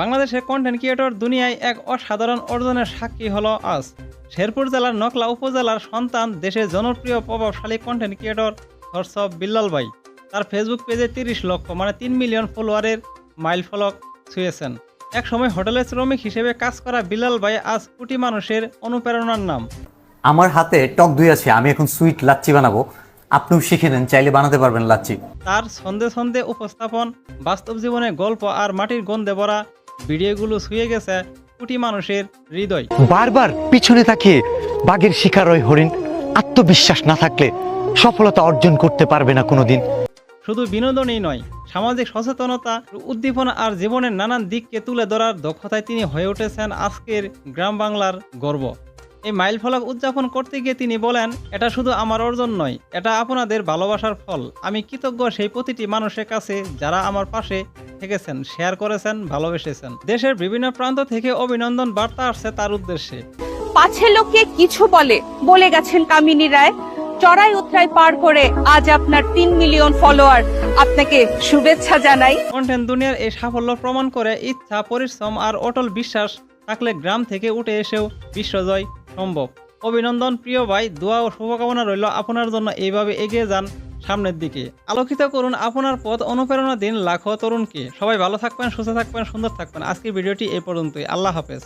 বাংলাদেশের content creator দুনিয়ায় এক অসাধারণ অর্জনের সাক্ষী হলো আজ। শেরপুর জেলার নকলা উপজেলার সন্তান দেশের জনপ্রিয় প্রভাবশালী কন্টেন্ট ক্রিয়েটর হর্ষব বিল্লাল ভাই। তার ফেসবুক পেজে তিরিশ লক্ষ মানে তিন মিলিয়ন ফলোয়ারের মাইল ফলক ছুঁয়েছেন। এক সময় হোটেলের শ্রমিক হিসেবে কাজ করা বিল্লাল ভাই আজ কোটি মানুষের অনুপ্রেরণার নাম। আমার হাতে টক দই আছে আমি এখন সুইট লাচ্ছি বানাবো। আপনিও শিখে নেন চাইলে বানাতে পারবেন লাচ্ছি। তার ছন্দে ছন্দে উপস্থাপন বাস্তব জীবনে গল্প আর মাটির গন্ধে ভরা ভিডিওগুলো ছুঁয়ে গেছে কোটি মানুষের হৃদয়। বারবার পিছনে তাকিয়ে বাঘের শিকার হয় হরিণ। আত্মবিশ্বাস না থাকলে সফলতা অর্জন করতে পারবে না কোনোদিন। শুধু বিনোদনই নয় সামাজিক সচেতনতা উদ্দীপনা আর জীবনের নানান দিককে তুলে ধরার দক্ষতায় তিনি হয়ে উঠেছেন আজকের গ্রাম বাংলার গর্ব। এই মাইল ফলক উদযাপন করতে গিয়ে তিনি বলেন এটা শুধু আমার অর্জন নয় এটা আপনাদের ভালোবাসার ফল। আমি কৃতজ্ঞ সেই প্রতিটি মানুষের কাছে যারা আমার পাশে থেকেছেন শেয়ার করেছেন ভালোবেসেছেন। দেশের বিভিন্ন প্রান্ত থেকে অভিনন্দন বার্তা আসছে তার উদ্দেশ্যে। পাছে লোকে কিছু বলে বলে গেছেন কামিনী রায়। চড়াই উতরাই পার করে আজ আপনার তিন মিলিয়ন ফলোয়ার। আপনাকে শুভেচ্ছা জানাই। কন্টেন্ট দুনিয়ার এই সাফল্য প্রমাণ করে ইচ্ছা পরিশ্রম আর অটল বিশ্বাস থাকলে গ্রাম থেকে উঠে এসেও বিশ্বজয়। সম্ভব। অভিনন্দন প্রিয় ভাই, দোয়া ও শুভকামনা রইল আপনার জন্য এইভাবে এগিয়ে যান সামনের দিকে। আলোকিত করুন আপনার পথ, অনুপ্রেরণা দিন লাখো তরুণকে। সবাই ভালো থাকবেন, সুস্থ থাকবেন, সুন্দর থাকবেন। আজকের ভিডিওটি এই পর্যন্তই। আল্লাহ হাফেজ।